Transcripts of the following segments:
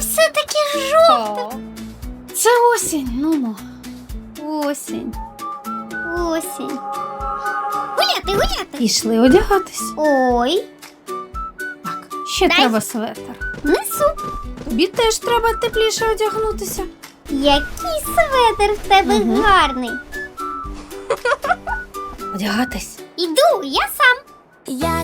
все-таки жовте. Це осінь, ну. Осінь. Осінь. Гуляти, гуляти. Пішли одягатись. Ой, Так, ще Дай. треба светр. несу. Тобі теж треба тепліше одягнутися. Який светр в тебе Мгм. гарний. Одягатись. Іду, я сам. Я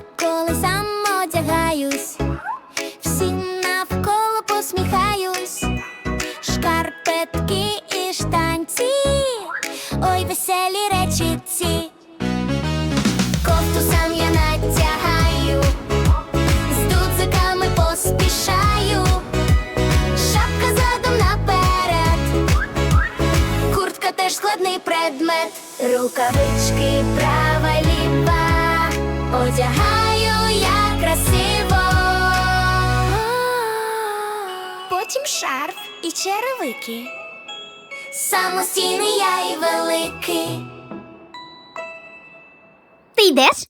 веселі речі ці. Кофту сам я натягаю, з дудзиками поспішаю, шапка задом наперед, куртка теж складний предмет, рукавички права ліва. Одягаю я красиво. Потім шарф і черевики. Самостійний я і великий. Ти йдеш?